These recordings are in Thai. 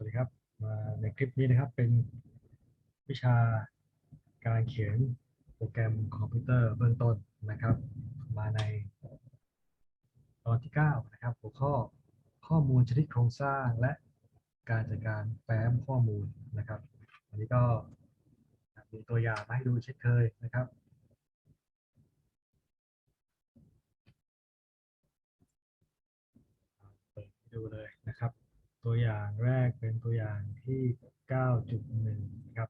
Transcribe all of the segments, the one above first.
วัสดีครับมาในคลิปนี้นะครับเป็นวิชาการเขียนโปรแกรมคอมพิวเตอร์เบื้องต้นนะครับ มาในตอนที่ 9 นะครับ หัวข้อข้อมูลชนิดโครงสร้างและการจัดการแฟ้มข้อมูลนะครับอันนี้ก็มีตัวอย่างมาให้ดูเช่นเคยนะครับเปิดดูเลยนะครับ ตัวอย่างแรกเป็นตัวอย่างที่ 9.1นะครับ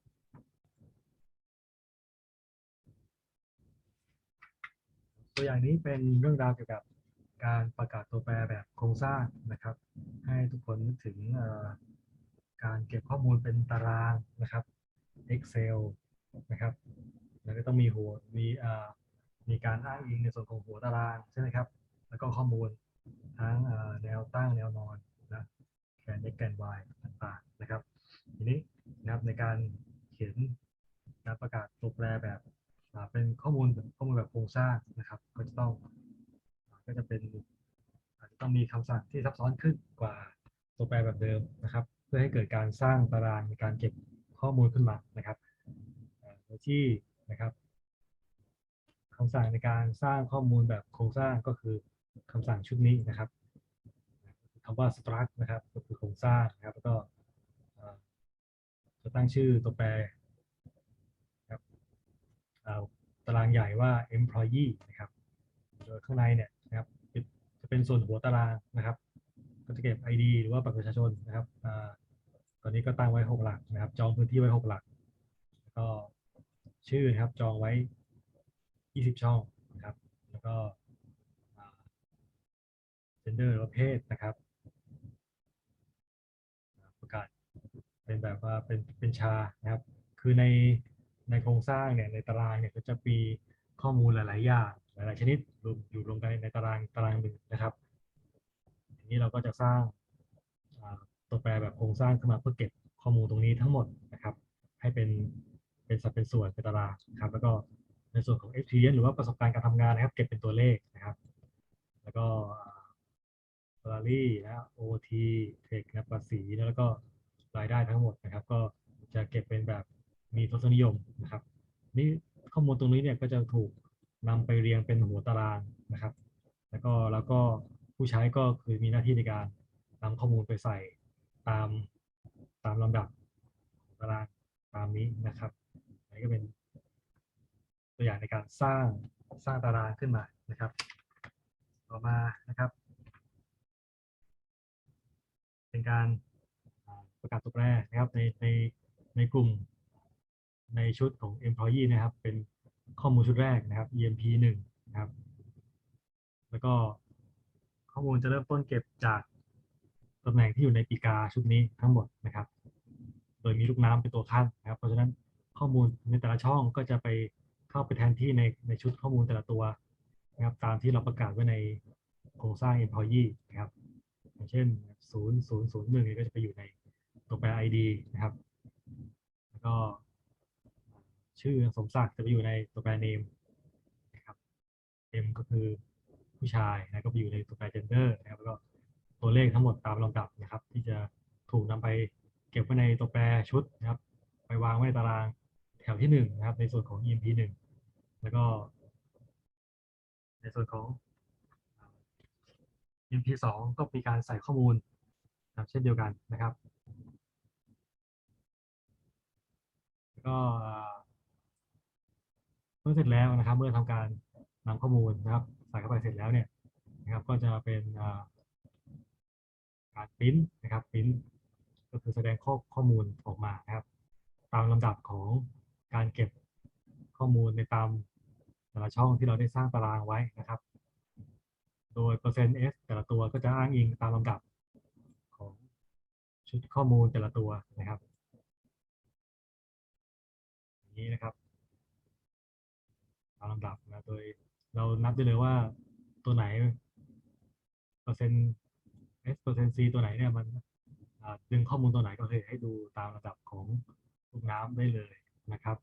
ตัวอย่างนี้เป็นเรื่องราวเกี่ยวกับการประกาศตัวแปรแบบโครงสร้างนะครับ ให้ทุกคนนึกถึงการเก็บข้อมูลเป็นตารางนะครับ Excel นะครับ แล้วก็ต้องมีหัวมีมีการอ้างอิงในส่วนของหัวตารางใช่ไหมครับ แล้วก็ข้อมูลทั้งแนวตั้งแนวนอน นะแกน x แกน y ต่างๆนะครับทีนี้นะครับในการเขียนนะประกาศตัวแปรแบบเป็นข้อมูลข้อมูลแบบโครงสร้างนะครับ ก็จะต้องก็จะเป็นอาจจะต้องมีคำสั่งที่ซับซ้อนขึ้นกว่าตัวแปรแบบเดิมนะครับ เพื่อให้เกิดการสร้างตารางในการเก็บข้อมูลขึ้นมานะครับโดยที่นะครับคำสั่งในการสร้างข้อมูลแบบโครงสร้างก็คือคำสั่งชุดนี้นะครับ คำว่า struct นะครับ ก็คือโครงสร้างนะครับ แล้วก็จะตั้งชื่อตัวแปรครับาตารางใหญ่ว่า employee นะครับโดยข้างในเนี่ยนะครับจะเป็นส่วนหัวตารางนะครับ ก็จะเก็บ ID หรือว่าบัตรประชาชนนะครับอตอนนี้ก็ตั้งไว้ 6 หลักนะครับ จองพื้นที่ไว้ 6 หลักแล้วก็ชื่อนะครับจองไว้ 20 ช่องนะครับ แล้วก็อ่า gender หรือเพศนะครับอ่าประกาศ เป็นแบบว่าเป็นเป็นชานะครับ คือในในโครงสร้างเนี่ยในตารางเนี่ยก็จะมีข้อมูลหลาย ๆ อย่างหลาย ๆ ชนิดรวมอยู่รวมกันในตารางตารางหนึ่งนะครับทีนี้เราก็จะสร้างตัวแปรแบบโครงสร้างขึ้นมาเพื่อเก็บข้อมูลตรงนี้ทั้งหมดนะครับ ให้เป็นเป็นสัดเป็นส่วนเป็นตารางครับแล้วก็ในส่วนของ experience หรือว่าประสบการณ์การทำงานนะครับ เก็บเป็นตัวเลขนะครับ แล้วก็ salary นะ OT เทคนะภาษีนะแล้วก็ รายได้ทั้งหมดนะครับ ก็จะเก็บเป็นแบบมีทศนิยมนะครับ นี่ข้อมูลตรงนี้เนี่ยก็จะถูกนำไปเรียงเป็นหัวตารางนะครับ แล้วก็แล้วก็ผู้ใช้ก็คือมีหน้าที่ในการนำข้อมูลไปใส่ตามตามลำดับของตารางตามนี้นะครับอันนี้ก็เป็นตัวอย่างในการสร้างสร้างตารางขึ้นมานะครับ ต่อมานะครับ เป็นการ ประกาศตัวแปรนะครับในในในกลุ่มในชุดของ employee นะครับ เป็นข้อมูลชุดแรกนะครับ emp 1นะครับ แล้วก็ข้อมูลจะเริ่มต้นเก็บจากตำแหน่งที่อยู่ในปีกาชุดนี้ทั้งหมดนะครับ โดยมีลูกน้ำเป็นตัวขั้นนะครับ เพราะฉะนั้นข้อมูลในแต่ละช่องก็จะไปเข้าไปแทนที่ในในชุดข้อมูลแต่ละตัวนะครับ ตามที่เราประกาศไว้ในโครงสร้าง employee นะครับ อย่างเช่น 0 0 0 1เนี่ยก็จะไปอยู่ใน ID นะครับ แล้วก็ชื่อสมศักดิ์จะไปอยู่ในตัวแปร name นะครับ M ก็คือผู้ชายนะก็ไปอยู่ในตัวแปร gender นะครับแล้วก็ตัวเลขทั้งหมดตามลำดับนะครับ ที่จะถูกนำไปเก็บไว้ในตัวแปรชุดนะครับ ไปวางไว้ในตารางแถวที่หนึ่งนะครับ ในส่วนของ EMP หนึ่งแล้วก็ ในส่วนของ MP2 ก็มีการใส่ข้อมูลนะครับเช่นเดียวกันนะครับ แล้ว ก็เมื่อเสร็จแล้วนะครับ เมื่อทำการนำข้อมูลนะครับ ใส่เข้าไปเสร็จแล้วเนี่ยนะครับ ก็จะเป็นการปริ้นนะครับปริ้นก็คือแสดงข้อข้อมูลออกมานะครับ ตามลำดับของการเก็บข้อมูลในตามแต่ละช่องที่เราได้สร้างตารางไว้นะครับ โดยเปอร์เซ็นต์ S แต่ละตัวก็จะอ้างอิงตามลำดับของชุดข้อมูลแต่ละตัวนะครับ นี้นะครับตามลำดับนะโดยเรานับได้เลยว่าตัวไหนเปอร์เซ็นต์ S เปอร์เซ็นต์ C ตัวไหนเนี่ยมันดึงข้อมูลตัวไหนก็คือให้ดูตามระดับของลูกน้ำได้เลยนะครับ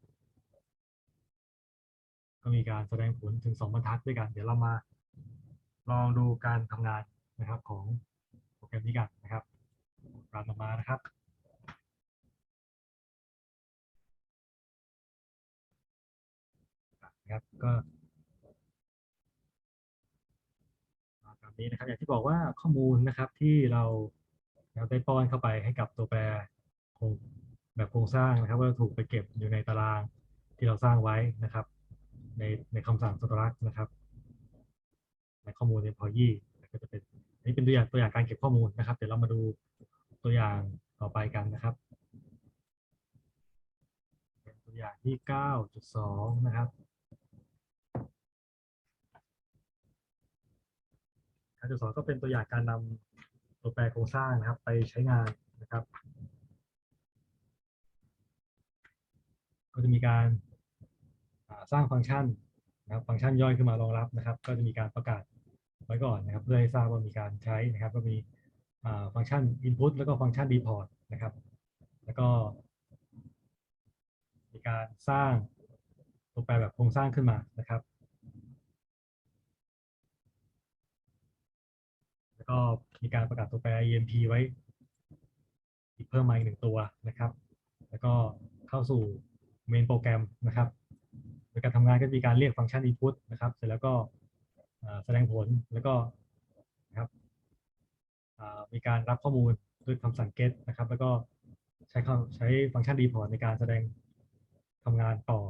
ก็มีการแสดงผลถึงสองบรรทัดด้วยกัน เดี๋ยวเรามาลองดูการทำงานนะครับของโปรแกรมนี้กันนะครับการออกมานะครับ ครับก็ตามนี้นะครับอย่างที่บอกว่าข้อมูลนะครับที่เราเราได้ป้อนเข้าไปให้กับตัวแปรโครงแบบโครงสร้างนะครับก็ถูกไปเก็บอยู่ในตารางที่เราสร้างไว้นะครับ ในในคำสั่ง struct นะครับในข้อมูล employee ก็จะเป็นอันนี้เป็นตัวอย่างตัวอย่างการเก็บข้อมูลนะครับ เดี๋ยวเรามาดูตัวอย่างต่อไปกันนะครับเป็นตัวอย่างที่ 9.2 นะครับ 9.2ก็เป็นตัวอย่างการนำตัวแปรโครงสร้างนะครับ ไปใช้งานนะครับ ก็จะมีการสร้างฟังก์ชันนะครับ ฟังก์ชันย่อยขึ้นมารองรับนะครับ ก็จะมีการประกาศไว้ก่อนนะครับ เพื่อให้ทราบว่ามีการใช้นะครับ ก็มีฟังก์ชัน input แล้วก็ฟังก์ชัน deport นะครับ แล้วก็มีการสร้างตัวแปรแบบโครงสร้างขึ้นมานะครับ แล้ว ก็มีการประกาศตัวแปร EMP ไว้อีกเพิ่มมาอีกหนึ่งตัวนะครับ แล้วก็เข้าสู่เมนโปรแกรมนะครับโดยการทำงานก็มีการเรียกฟังก์ชัน input นะครับ เสร็จแล้วก็แสดงผลแล้วก็นะครับมีการรับข้อมูลด้วยคำสั่ง get นะครับ แล้วก็ใช้ใช้ฟังก์ชัน deport ในการแสดงทำงานต่อ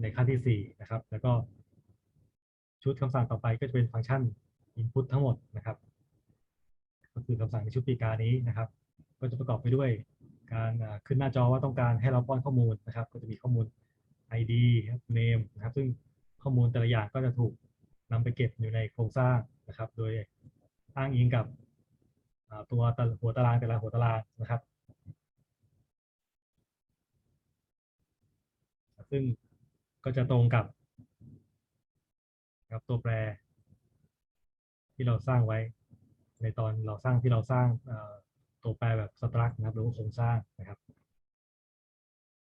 ในขั้นที่ 4 นะครับ แล้วก็ชุดคำสั่งต่อไปก็จะเป็นฟังก์ชัน input ทั้งหมดนะครับ ก็คือคำสั่งในชุดปีกานี้นะครับ ก็จะประกอบไปด้วยการขึ้นหน้าจอว่าต้องการให้เราป้อนข้อมูลนะครับ ก็จะมีข้อมูล ID ครับ name นะครับ ซึ่งข้อมูลแต่ละอย่างก็จะถูกนำไปเก็บอยู่ในโครงสร้างนะครับ โดยอ้างอิงกับตัวหัวตารางแต่ละหัวตารางนะครับ ซึ่งก็จะตรงกับกับตัวแปรที่เราสร้างไว้ ในตอนเราสร้างที่เราสร้างตัวแปรแบบสตรักนะครับหรือว่าโครงสร้างนะครับ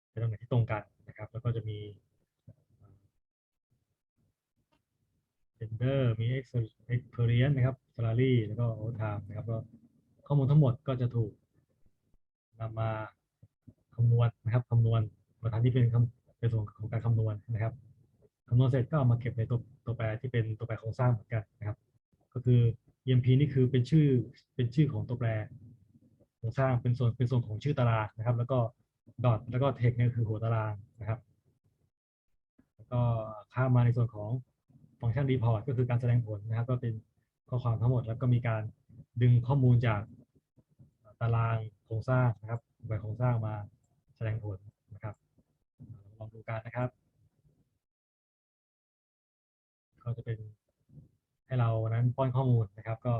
เป็นตำแหน่งที่ตรงกันนะครับ แล้วก็จะมี gender มี experience นะครับ salary แล้วก็ overtime นะครับก็ข้อมูลทั้งหมดก็จะถูกนำมาคำนวณนะครับคำนวณประธานที่เป็นคำเป็นส่วนของการคำนวณนะครับคำนวณเสร็จก็เอามาเก็บในตัวตัวแปรที่เป็นตัวแปรโครงสร้างเหมือนกันนะครับ ก็คือ EMP นี่คือเป็นชื่อเป็นชื่อของตัวแปรโครงสร้างเป็นส่วนเป็นส่วนของชื่อตารางนะครับ แล้วก็ dot แล้วก็ text เนี่ยคือหัวตารางนะครับ แล้วก็ข้ามมาในส่วนของฟังก์ชัน report ก็คือการแสดงผลนะครับ ก็เป็นข้อความทั้งหมดแล้วก็มีการดึงข้อมูลจากตารางโครงสร้างนะครับแบบโครงสร้างมาแสดงผลนะครับลองดูกันนะครับ ก็จะเป็น ให้เรานั้นป้อนข้อมูลนะครับ ก็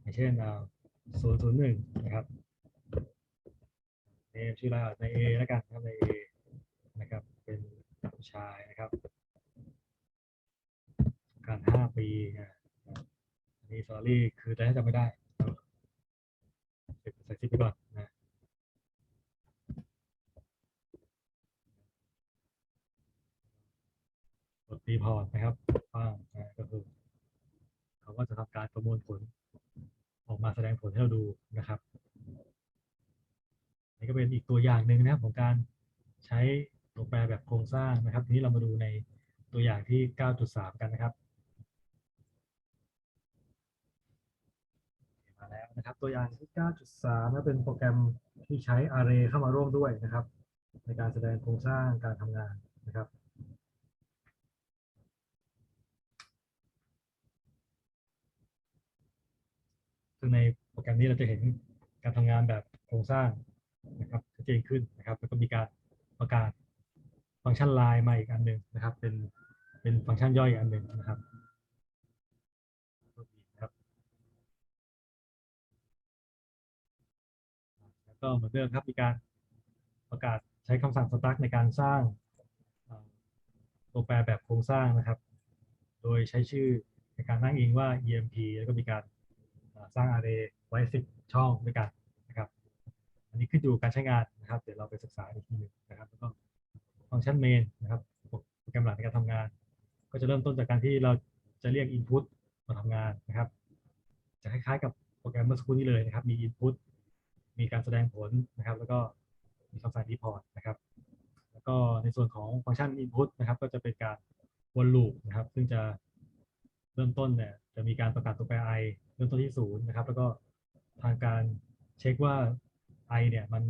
อย่างเช่นศูนย์ศูนย์หนึ่งนะครับเนมชื่อไรอะใน A แล้วกันครับใน A นะครับเป็นผู้ชายนะครับการห้าปีอะอันนี้ sorry คือแต่ถ้าจำไม่ได้ใส่ซิปไปก่อนนะกดรีพอร์ตนะครับป้างนะก็คือ เขาก็จะทำการประมวลผล ออกมาแสดงผลให้เราดูนะครับนี่ก็เป็นอีกตัวอย่างหนึ่งนะครับของการใช้ตัวแปรแบบโครงสร้างนะครับ ทีนี้เรามาดูในตัวอย่างที่ 9.3 กันนะครับมาแล้วนะครับ ตัวอย่างที่ 9.3นะเป็นโปรแกรมที่ใช้ Array เข้ามาร่วมด้วยนะครับ ในการแสดงโครงสร้างการทำงานนะครับ ในโปรแกรมนี้เราจะเห็นการทำงานแบบโครงสร้างนะครับชัดเจนขึ้นนะครับ แล้วก็มีการประกาศฟังก์ชันไลน์มาอีกอันหนึ่งนะครับ เป็นเป็นฟังก์ชันย่อยอีกอันหนึ่งนะครับแล้วก็เหมือนเดิมครับมีการประกาศใช้คำสั่ง struct ในการสร้างตัวแปรแบบโครงสร้างนะครับ โดยใช้ชื่อในการนั่งอิงว่า EMP แล้วก็มีการ สร้าง array ไว้ 10 ช่องด้วยกันนะครับ อันนี้ขึ้นอยู่การใช้งานนะครับ เดี๋ยวเราไปศึกษาอีกทีหนึ่งนะครับ แล้วก็ฟังก์ชัน main นะครับโปรแกรมหลักในการทำงาน ก็จะเริ่มต้นจากการที่เราจะเรียก input มาทำงานนะครับ จะคล้ายๆกับโปรแกรมเมื่อสักครู่นี้เลยนะครับ มี input มีการแสดงผลนะครับ แล้วก็มีคำสั่ง report นะครับ แล้วก็ในส่วนของฟังก์ชัน input นะครับ ก็จะเป็นการวนลูปนะครับ ซึ่งจะเริ่มต้นเนี่ยจะมีการประกาศตัวแปร i ริ่มต้นที่ศูนย์นะครับ แล้วก็ทางการเช็คว่า i เนี่ยมัน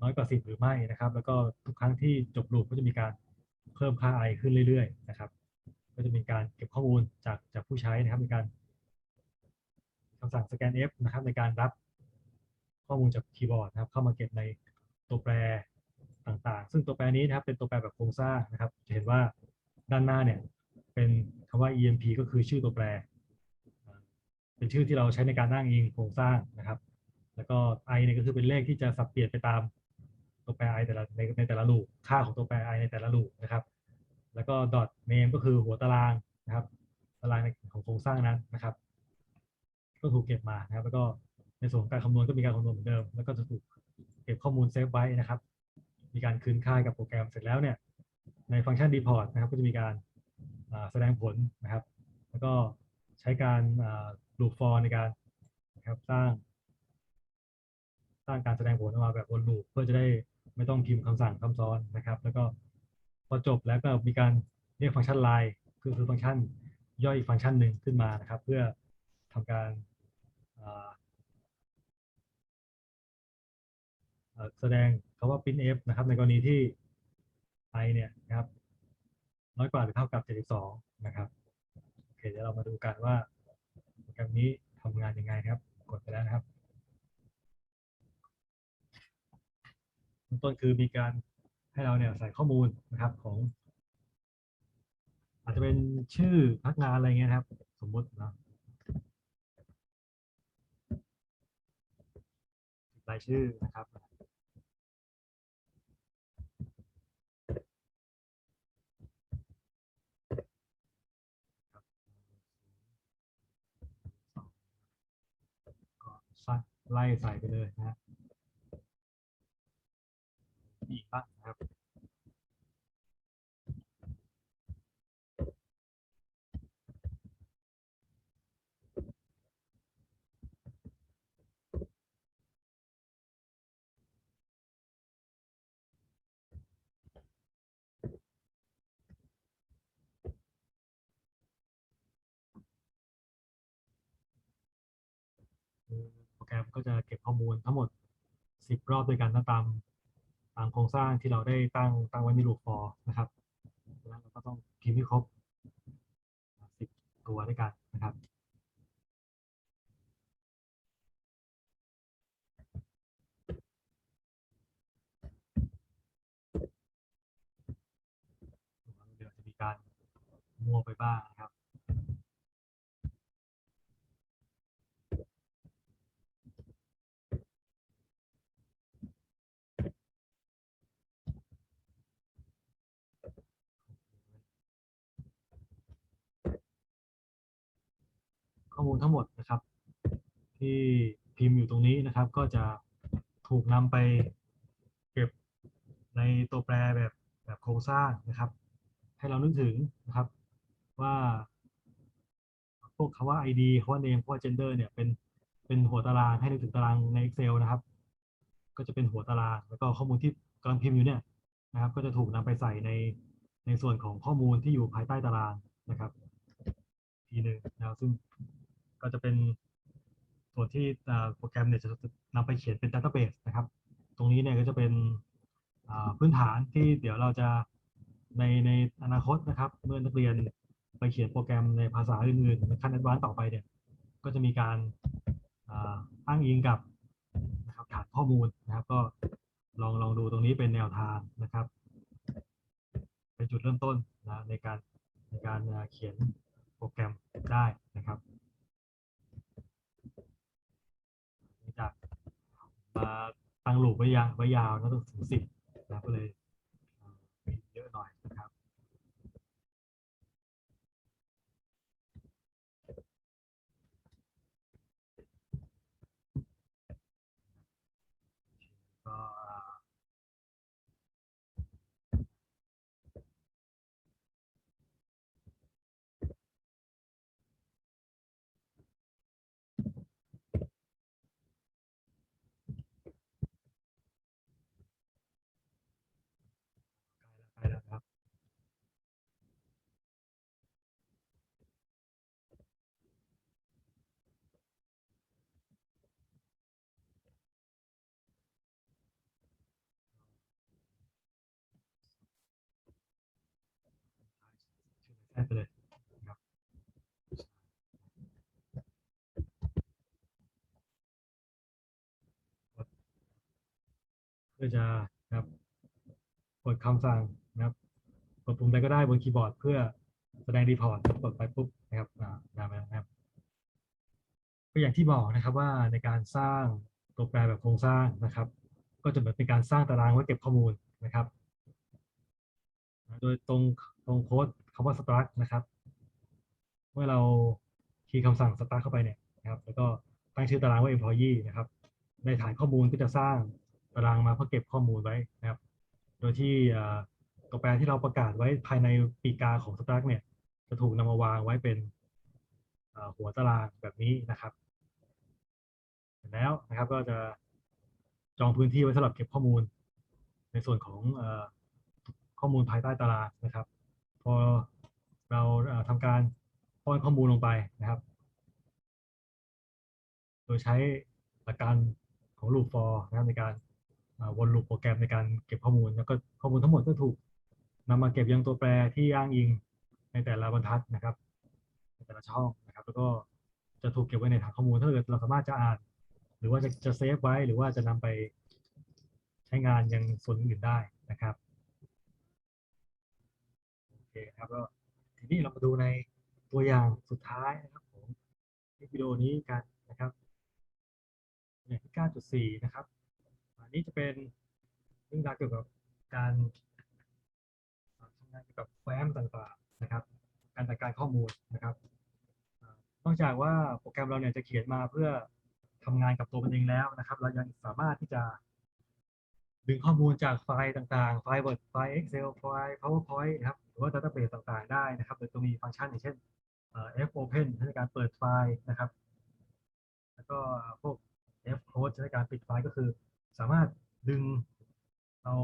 น้อยกว่า10หรือไม่นะครับ แล้วก็ทุกครั้งที่จบลูปก็จะมีการเพิ่มค่า i ขึ้นเรื่อยๆ นะครับ ก็จะมีการเก็บข้อมูลจากจากผู้ใช้นะครับในการคำสั่ง scan f นะครับ ในการรับข้อมูลจากคีย์บอร์ดนะครับ เข้ามาเก็บในตัวแปรต่างๆ ซึ่งตัวแปรนี้นะครับเป็นตัวแปรแบบโครงสร้างนะครับ จะเห็นว่าด้านหน้าเนี่ยเป็นคำว่า emp ก็คือชื่อตัวแปร เป็นชื่อที่เราใช้ในการอ้างอิงโครงสร้างนะครับ แล้วก็ i เนี่ยก็คือเป็นเลขที่จะสับเปลี่ยนไปตามตัวแปร i แต่ละในในแต่ละลูปค่าของตัวแปร i ในแต่ละลูปนะครับ แล้วก็ dot name ก็คือหัวตารางนะครับ ตารางของโครงสร้างนั้นนะครับ ก็ถูกเก็บมานะครับ แล้วก็ในส่วนของการคำนวณก็มีการคำนวณเหมือนเดิม แล้วก็จะถูกเก็บข้อมูลเซฟไว้นะครับ มีการคืนค่ากับโปรแกรมเสร็จแล้วเนี่ย ในฟังก์ชัน deport นะครับ ก็จะมีการแสดงผลนะครับ แล้วก็ใช้การ ลูป for ในการนะครับสร้าง สร้างการแสดงผลออกมาแบบวนลูปเพื่อจะได้ไม่ต้องพิมพ์คำสั่งคำซ้อนนะครับ แล้วก็พอจบแล้วก็มีการเรียกฟังก์ชัน line คือคือฟังก์ชันย่อยอีกฟังก์ชันหนึ่งขึ้นมานะครับ เพื่อทำการแสดงคำว่า printf นะครับ ในกรณีที่ i เนี่ยนะครับ น้อยกว่าหรือเท่ากับ 72 นะครับ โอเคเดี๋ยวเรามาดูกันว่า แบบนี้ทำงานยังไงนะครับ กดไปแล้วนะครับเบื้องต้นคือมีการให้เราเนี่ยใส่ข้อมูลนะครับของ อาจจะเป็นชื่อพักงานอะไรเงี้ยครับ สมมตินะรายชื่อนะครับ ก็ใส่ ไล่ใส่ไปเลยนะฮะมีอีกบ้างนะครับ ก็จะเก็บข้อมูลทั้งหมด 10 รอบด้วยกันนะตามตามโครงสร้างที่เราได้ตั้งตั้งไว้ในลูป for นะครับแล้วเราก็ต้องพิมพ์ให้ครบ 10 ตัวด้วยกันนะครับเดี๋ยวจะมีการมั่วไปบ้างนะครับ ข้ อมูลทั้งหมดนะครับ ที่พิมพ์อยู่ตรงนี้นะครับ ก็จะถูกนำไปเก็บในตัวแปรแบบแบบโครงสร้างนะครับ ให้เรานึกถึงนะครับว่าพวกคำว่า ID คำว่า name คำว่า gender เนี่ยเป็นเป็นหัวตารางให้นึกถึงตารางใน Excel นะครับ ก็จะเป็นหัวตาราง แล้วก็ข้อมูลที่กำลังพิมพ์อยู่เนี่ยนะครับ ก็จะถูกนำไปใส่ในในส่วนของข้อมูลที่อยู่ภายใต้ตารางนะครับ ทีหนึ่งนะครับซึ่ง ก็จะเป็นส่วนที่โปรแกรมเนี่ยจะนำไปเขียนเป็น database นะครับ ตรงนี้เนี่ยก็จะเป็นพื้นฐานที่เดี๋ยวเราจะในในอนาคตนะครับ เมื่อนักเรียนไปเขียนโปรแกรมในภาษาอื่นๆในขั้น advanced ต่อไปเนี่ยก็จะมีการอ้างอิงกับนะครับฐานข้อมูลนะครับ ก็ลองลองดูตรงนี้เป็นแนวทางนะครับ เป็นจุดเริ่มต้นนะในการในการเขียนโปรแกรมได้นะครับเนื่องจาก มาตั้งหลูปไว้ยาวไว้ยาวนะต้องถึงสิบนะก็เลยมีเยอะหน่อยนะครับ ก็อ่า ได้ไปเลยเพื่อจะครับกดคำสั่งนะครับกดปุ่มใดก็ได้บนคีย์บอร์ดเพื่อแสดงรีพอร์ตกดไปปุ๊บนะครับอ่าได้มาแล้วนะครับก็อย่างที่บอกนะครับว่าในการสร้างตัวแปรแบบโครงสร้างนะครับ ก็จะเหมือนเป็นการสร้างตารางไว้เก็บข้อมูลนะครับ โดยตรงตรงโค้ด คำว่า struct นะครับ เมื่อเราคีย์คำสั่ง struct เข้าไปเนี่ยนะครับ แล้วก็ตั้งชื่อตารางว่า employee นะครับ ในฐานข้อมูลก็จะสร้างตารางมาเพื่อเก็บข้อมูลไว้นะครับ โดยที่ตัวแปรที่เราประกาศไว้ภายในปีกาของ struct เนี่ย จะถูกนำมาวางไว้เป็นหัวตารางแบบนี้นะครับเสร็จแล้วนะครับก็จะจองพื้นที่ไว้สำหรับเก็บข้อมูล ในส่วนของอข้อมูลภายใต้ตารางนะครับ พอเราทำการป้อนข้อมูลลงไปนะครับ โดยใช้หลักการของ loop for นะครับในการวนลูปโปรแกรมในการเก็บข้อมูล แล้วก็ข้อมูลทั้งหมดก็ถูกนำมาเก็บยังตัวแปรที่อ้างอิงในแต่ละบรรทัดนะครับ ในแต่ละช่องนะครับ แล้วก็จะถูกเก็บไว้ในฐานข้อมูลถ้าเกิดเราสามารถจะอ่าน หรือว่าจะจะเซฟไว้หรือว่าจะนำไปใช้งานยังส่วนอื่นได้นะครับ โอเคครับก็ทีนี้เรามาดูในตัวอย่างสุดท้ายนะครับผมในวิดีโอนี้กันนะครับอย่างที่ 9.4 นะครับ อันนี้จะเป็นเรื่องราวเกี่ยวกับการทำงานเกี่ยวกับแฟ้มต่างๆนะครับ การจัดการข้อมูลนะครับนอกจากว่าโปรแกรมเราเนี่ยจะเขียนมาเพื่อทำงานกับตัวมันเองแล้วนะครับ เรายังสามารถที่จะดึงข้อมูลจากไฟล์ต่างๆ ไฟล์ Word ไฟล์ Excel ไฟล์ PowerPoint นะครับ ว่า Database ต่างๆ ได้นะครับโดยตัวมีฟังก์ชันอย่างเช่นเอ่อ F Open ในการเปิดไฟล์นะครับ แล้วก็พวก F Close ในการปิดไฟล์ก็คือ สามารถดึงเอา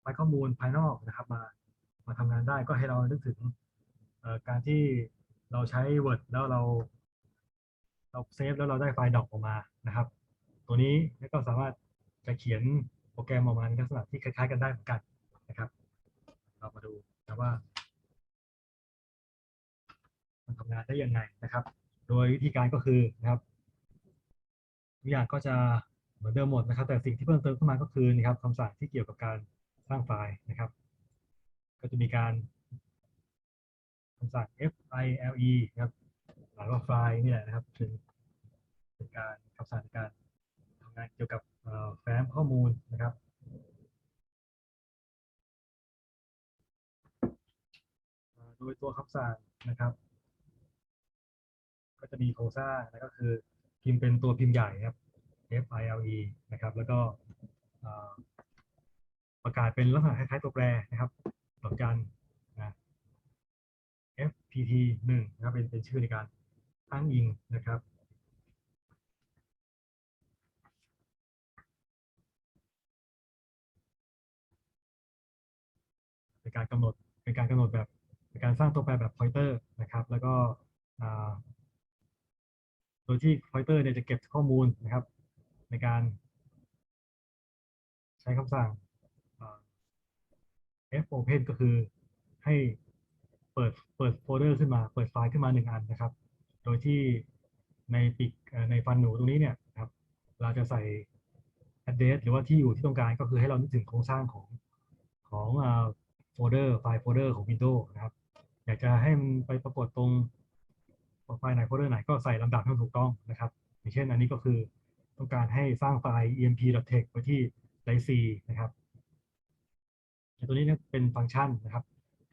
ไฟล์ข้อมูลภายนอกนะครับมามาทำงานได้ก็ให้เรานึกถึงการที่เราใช้ Word แล้วเรา เราเซฟแล้วเราได้ไฟล์ดอกออกมานะครับ ตัวนี้ก็สามารถจะเขียนโปรแกรมออกมาในลักษณะที่คล้ายๆกันได้เหมือนกันนะครับ เรามาดูนะว่า มันทำงานได้ยังไงนะครับ โดยวิธีการก็คือนะครับทุกอย่างก็จะเหมือนเดิมหมดนะครับ แต่สิ่งที่เพิ่มเติมเข้ามาก็คือนะครับคำสั่งที่เกี่ยวกับการสร้างไฟล์นะครับ ก็จะมีการคำสั่ง file นะครับหมายว่าไฟล์นี่แหละนะครับเป็นเป็นการคำสั่งในการทำงานเกี่ยวกับแฟ้มข้อมูลนะครับ เอ่อ โดยตัวคำสั่งนะครับ ก็จะมีโครงสร้างนะก็คือพิมพ์เป็นตัวพิมพ์ใหญ่ครับ file นะครับ แล้วก็ประกาศเป็นลักษณะคล้ายๆตัวแปรนะครับดอกจันนะ fpt 1นะครับเป็นเป็นชื่อในการอ้างอิงนะครับเป็นการกำหนดเป็นการกำหนดแบบ การสร้างตัวแปรแบบ pointer นะครับ แล้วก็โดยที่ pointer เนี่ยจะเก็บข้อมูลนะครับ ในการใช้คำสั่ง f open ก็คือให้เปิดเปิดโฟลเดอร์ขึ้นมา เปิดไฟล์ขึ้นมาหนึ่งอันนะครับ โดยที่ในปีกในฟันหนูตรงนี้เนี่ยครับ เราจะใส่ address หรือว่าที่อยู่ที่ต้องการก็คือให้เรานึกถึงโครงสร้างของของโฟลเดอร์ไฟล์โฟลเดอร์ของ Windows นะครับ อยากจะให้มันไปปรากฏตรงโปรไฟล์ไหนโฟลเดอร์ไหนก็ใส่ลำดับให้ถูกต้องนะครับ อย่างเช่นอันนี้ก็คือต้องการให้สร้างไฟล์ emp.tex ไว้ที่ drive C นะครับแต่ตัวนี้เป็นฟังก์ชันนะครับ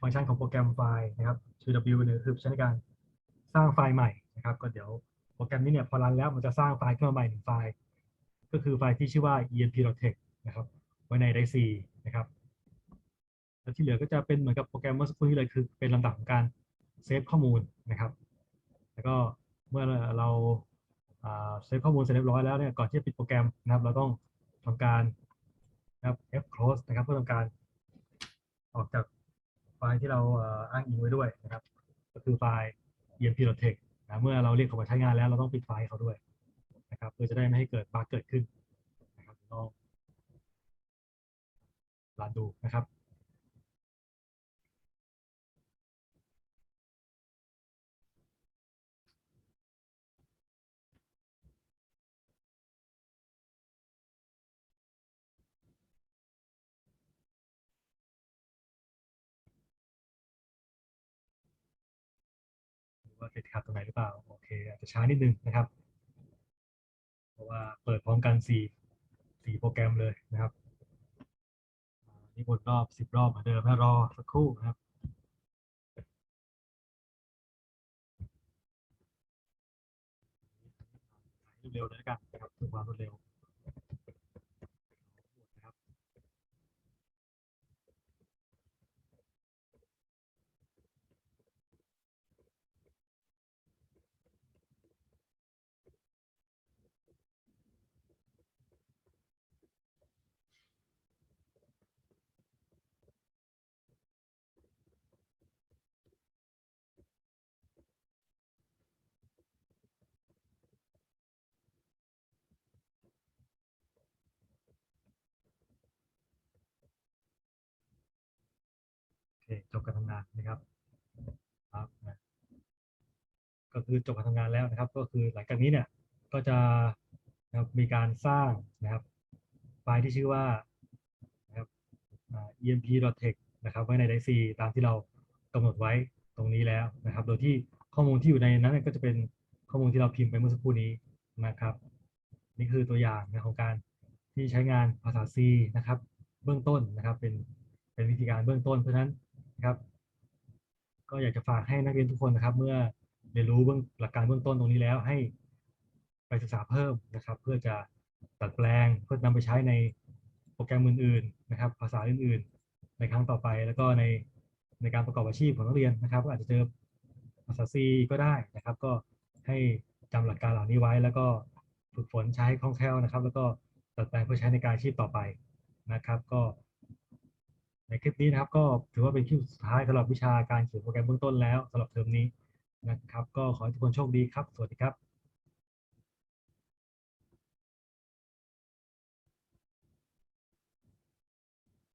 ฟังก์ชันของโปรแกรมไฟล์นะครับ QW เนี่ยคือใช้ในการสร้างไฟล์ใหม่นะครับ ก็เดี๋ยวโปรแกรมนี้เนี่ยพอรันแล้วมันจะสร้างไฟล์ขึ้นมาใหม่หนึ่งไฟล์ ก็คือไฟล์ที่ชื่อว่า emp.tex นะครับ ไว้ใน drive C นะครับ แล้วที่เหลือก็จะเป็นเหมือนกับโปรแกรมเมื่อสักครู่นี้เลยคือเป็นลำดับของการเซฟข้อมูลนะครับ แล้วก็เมื่อเราเซฟข้อมูลเสร็จเรียบร้อยแล้วเนี่ยก่อนที่จะปิดโปรแกรมนะครับ เราต้องทำการนะครับ f close นะครับเพื่อทำการออกจากไฟล์ที่เราอ้างอิงไว้ด้วยนะครับ ก็คือไฟล์ emp.tex นะเมื่อเราเรียกเขามาใช้งานแล้วเราต้องปิดไฟล์เขาด้วยนะครับเพื่อจะได้ไม่ให้เกิดบั๊กเกิดขึ้นนะครับลองรันดูนะครับ ติดขัดตรงไหนหรือเปล่า โอเค อาจจะช้านิดนึงนะครับ เพราะว่าเปิดพร้อมกันสี่สี่โปรแกรมเลยนะครับนี่วนรอบสิบรอบเหมือนเดิมนะรอสักครู่นะครับเร็วๆเลยกันนะครับเพื่อความรวดเร็ว จบการทำงานนะครับครับนะก็คือจบการทำงานแล้วนะครับ ก็คือหลังจากนี้เนี่ยก็จะนะครับมีการสร้างนะครับไฟล์ที่ชื่อว่านะครับอ่า emp.tex นะครับไว้ใน d i c ตามที่เรากำหนดไว้ตรงนี้แล้วนะครับ โดยที่ข้อมูลที่อยู่ในนั้นก็จะเป็นข้อมูลที่เราพิมพ์ไปเมื่อสักครู่นี้นะครับ นี่คือตัวอย่างนะของการที่ใช้งานภาษา C นะครับ เบื้องต้นนะครับ เป็นเป็นวิธีการเบื้องต้นเพราะฉะนั้น ครับ ก็อยากจะฝากให้นักเรียนทุกคนนะครับ เมื่อเรียนรู้เบื้องหลักการเบื้องต้นตรงนี้แล้วให้ไปศึกษาเพิ่มนะครับ เพื่อจะตัดแปลงเพื่อนำไปใช้ในโปรแกรมอื่นๆนะครับ ภาษาอื่นๆ ในครั้งต่อไป แล้วก็ในในการประกอบอาชีพของนักเรียนนะครับ ก็อาจจะเจอภาษา C ก็ได้นะครับ ก็ให้จำหลักการเหล่านี้ไว้ แล้วก็ฝึกฝนใช้คล่องแคล่วนะครับ แล้วก็ตัดแปลงเพื่อใช้ในการอาชีพต่อไปนะครับ ก็ ในคลิปนี้นะครับก็ถือว่าเป็นคลิปสุดท้ายสำหรับวิชาการเขียนโปรแกรมเบื้องต้นแล้วสำหรับเทอมนี้นะครับ ก็ขอให้ทุกคนโชคดีครับ สวัสดีครับ